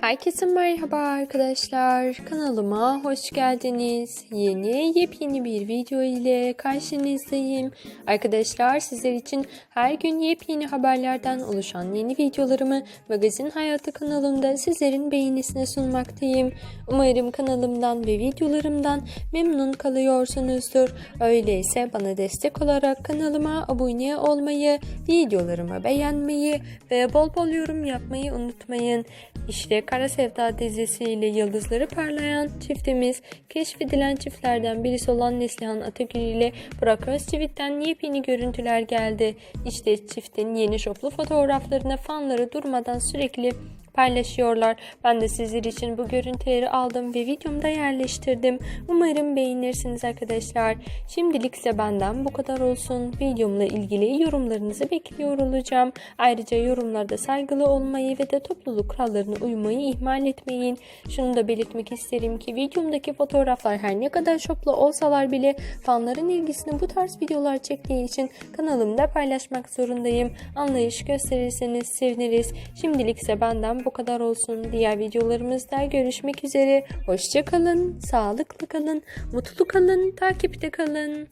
Herkese merhaba arkadaşlar. Kanalıma hoş geldiniz. Yeni yepyeni bir video ile karşınızdayım. Arkadaşlar sizler için her gün yepyeni haberlerden oluşan yeni videolarımı Magazin Hayatı kanalımda sizlerin beğenisine sunmaktayım. Umarım kanalımdan ve videolarımdan memnun kalıyorsunuzdur. Öyleyse bana destek olarak kanalıma abone olmayı, videolarımı beğenmeyi ve bol bol yorum yapmayı unutmayın. İşte Kara Sevda dizisiyle yıldızları parlayan çiftimiz, keşfedilen çiftlerden birisi olan Neslihan Atagül ile Burak Özçivit'ten yepyeni görüntüler geldi. İşte çiftin yeni şoplu fotoğraflarını fanları durmadan sürekli paylaşıyorlar. Ben de sizler için bu görüntüleri aldım ve videomda yerleştirdim. Umarım beğenirsiniz arkadaşlar. Şimdilik ise benden bu kadar olsun. Videomla ilgili yorumlarınızı bekliyor olacağım. Ayrıca yorumlarda saygılı olmayı ve de topluluk kurallarına uymayı ihmal etmeyin. Şunu da belirtmek isterim ki videomdaki fotoğraflar her ne kadar şoplu olsalar bile fanların ilgisini bu tarz videolar çektiği için kanalımda paylaşmak zorundayım. Anlayış gösterirseniz seviniriz. Şimdilik ise benden bu kadar olsun. Diğer videolarımızda görüşmek üzere. Hoşça kalın, sağlıklı kalın, mutlu kalın, takipte kalın.